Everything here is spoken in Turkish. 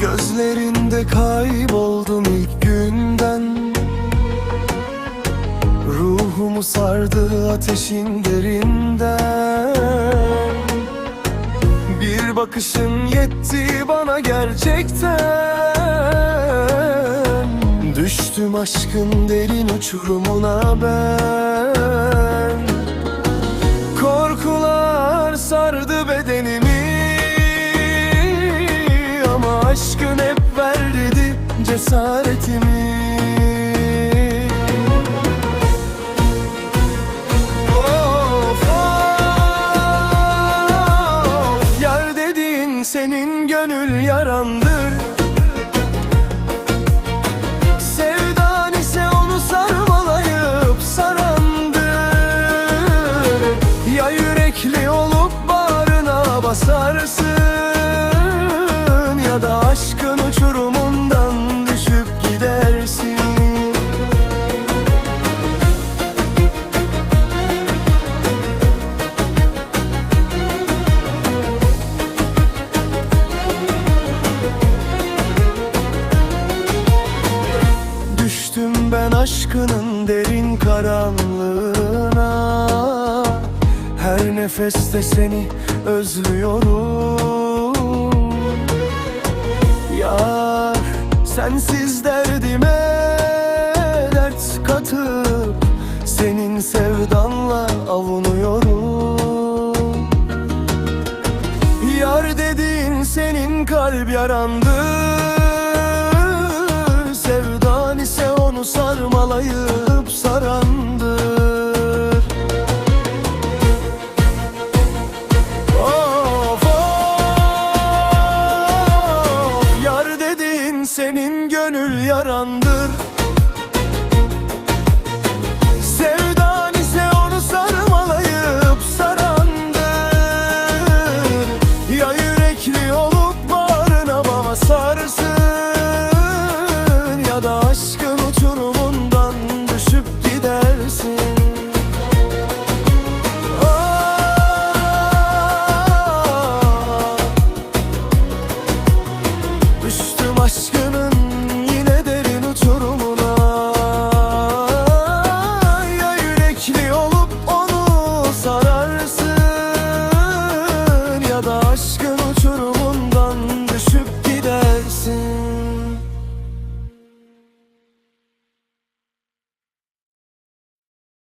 Gözlerinde kayboldum ilk günden. Ruhumu sardı ateşin derinden. Bir bakışın yetti bana gerçekten. Düştüm aşkın derin uçurumuna ben. Cesaretimi. Of, of, Yar dediğin senin gönül yarandır. Sevdan ise onu sarmalayıp sarandır. Ya yürekli olup bağrına basarsın aşkının derin karanlığına. Her nefeste seni özlüyorum. Yar sensiz derdime dert katıp Senin sevdanla avunuyorum. Yar dediğin senin kalp yarandı. Sevdan ise onu sarmalayıp sarandır. Of of Yar dediğin senin gönül yarandır Aşkım